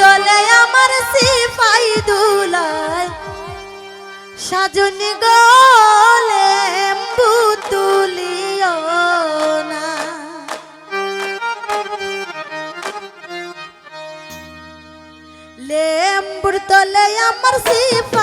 তলে আমার সিপাই দুলায় সাজন গলে তুলিও না। লেম্বুর তলে আমার সিপাই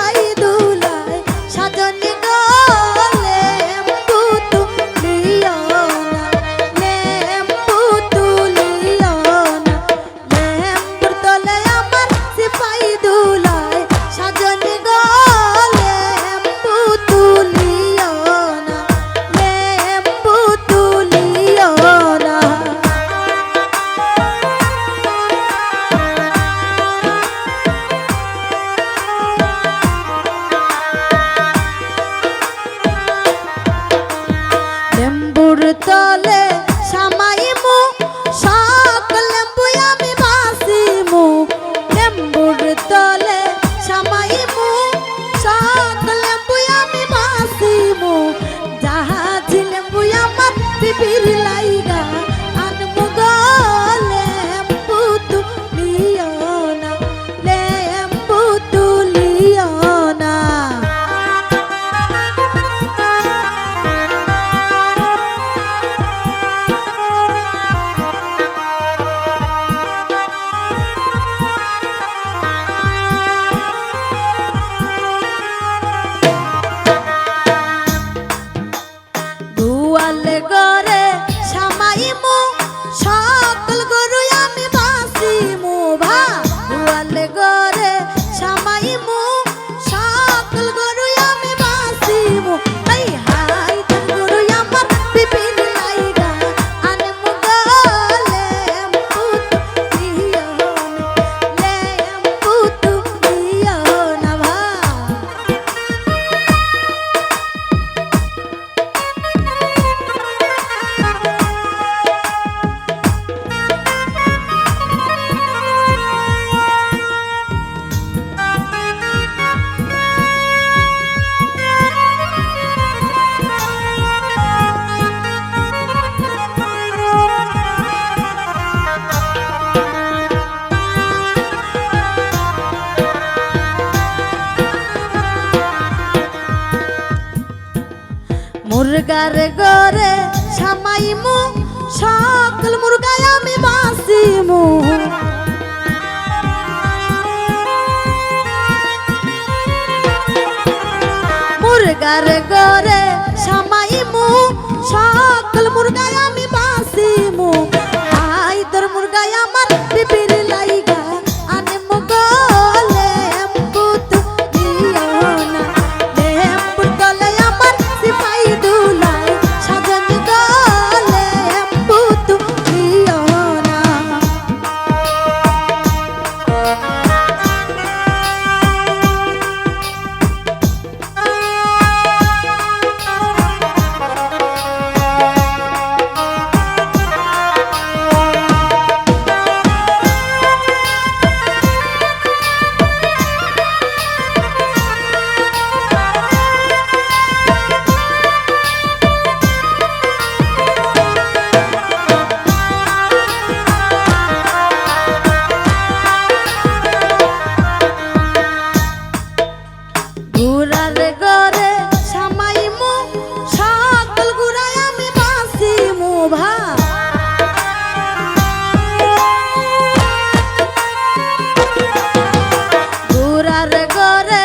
তলে মুরগার গরে সামাইমু সকল মুরগায় আমি বাসিমু মুরগার গরে সামাইমু সকল মুরগায় আমি করে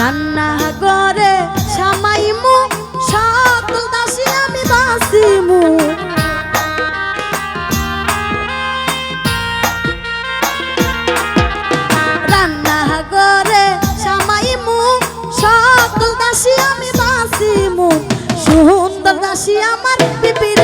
রান্না করে সামাইমু সকল দাসী আমি বাসিমু সুন্দর আমার পিপির